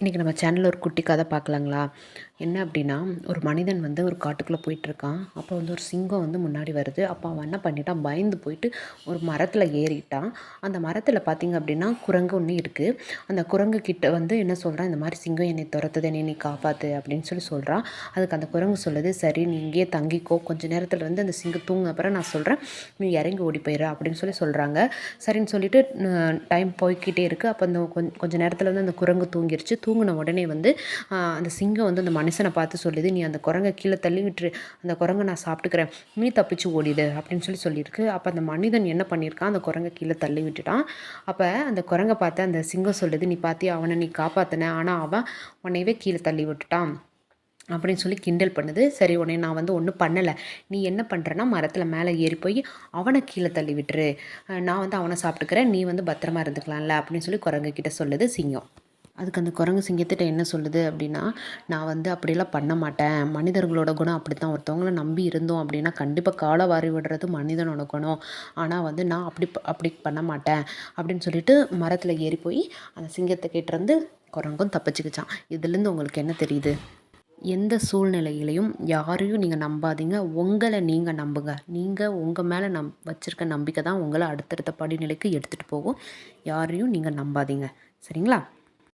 இன்றைக்கி நம்ம சேனலில் ஒரு குட்டி கதை பார்க்கலாங்களா? என்ன அப்படின்னா ஒரு மனிதன் வந்து ஒரு காட்டுக்குள்ளே போயிட்டுருக்கான். அப்போ வந்து ஒரு சிங்கம் வந்து முன்னாடி வருது. அப்போ அவன் என்ன பண்ணிட்டான்? பயந்து போயிட்டு ஒரு மரத்தில் ஏறிட்டான். அந்த மரத்தில் பார்த்திங்க அப்படின்னா குரங்கு ஒன்று இருக்குது அந்த குரங்கு கிட்ட வந்து என்ன சொல்கிறான் இந்த மாதிரி சிங்கம் என்னை துரத்துது என்னை நீ காப்பாற்று அப்படின்னு சொல்லி சொல்கிறான் அதுக்கு அந்த குரங்கு சொல்லுது சரி நீ இங்கேயே தங்கிக்கோ. கொஞ்சம் நேரத்தில் வந்து அந்த சிங்கம் தூங்க. அப்புறம் நான் சொல்கிறேன் நீ இறங்கி ஓடி போயிடு அப்படின்னு சொல்லி சொல்கிறாங்க சரின்னு சொல்லிட்டு டைம் போய்கிட்டே இருக்குது அப்போ அந்த கொஞ்சம் நேரத்தில் வந்து அந்த குரங்கு தூங்கிருச்சு. தூங்கின உடனே வந்து அந்த சிங்கம் வந்து அந்த மனுஷனை பார்த்து சொல்லுது நீ அந்த குரங்கை கீழே தள்ளி விட்டுரு. அந்த குரங்கை நான் சாப்பிட்டுக்கிறேன். நீ தப்பிச்சு ஓடிடு. அப்படின்னு சொல்லி சொல்லியிருக்கு. அப்போ அந்த மனிதன் என்ன பண்ணியிருக்கான்? அந்த குரங்கை கீழே தள்ளி விட்டுட்டான். அப்போ அந்த குரங்கை பார்த்து அந்த சிங்கம் சொல்லுது நீ பார்த்தியா அவனை நீ காப்பாற்றின ஆனால் அவன் உன்னையவே கீழே தள்ளி விட்டுட்டான். அப்படின்னு சொல்லி கிண்டல் பண்ணுது. சரி உடனே நான் வந்து ஒன்றும் பண்ணலை. நீ என்ன பண்ணுறன்னா மரத்தில் மேலே ஏறி போய் அவனை கீழே தள்ளி விட்டுரு. நான் வந்து அவனை சாப்பிட்டுக்கிறேன். நீ வந்து பத்திரமா இருந்துக்கலாம்ல. அப்படின்னு சொல்லி குரங்கு கிட்ட சொல்லுது சிங்கம். அதுக்கு அந்த குரங்கு சிங்கத்திட்ட என்ன சொல்லுது அப்படின்னா நான் வந்து அப்படியெல்லாம் பண்ண மாட்டேன். மனிதர்களோட குணம் அப்படி தான் ஒருத்தவங்கள நம்பி இருந்தோம் அப்படின்னா கண்டிப்பாக காலை வாரி விடுறது மனிதனோட குணம். ஆனால் வந்து நான் அப்படி அப்படி பண்ண மாட்டேன். அப்படின்னு சொல்லிட்டு மரத்தில் ஏறி போய் அந்த சிங்கத்தை கேட்டிருந்து குரங்கும் தப்பிச்சுக்கிச்சான் இதுலேருந்து உங்களுக்கு என்ன தெரியுது? எந்த சூழ்நிலையிலையும் யாரையும் நீங்கள் நம்பாதீங்க. உங்களை நீங்கள் நம்புங்க. நீங்கள் உங்கள் மேலே நம் வச்சுருக்க நம்பிக்கை தான் உங்களை அடுத்தடுத்த படிநிலைக்கு எடுத்துகிட்டு போகும். யாரையும் நீங்கள் நம்பாதீங்க. சரிங்களா?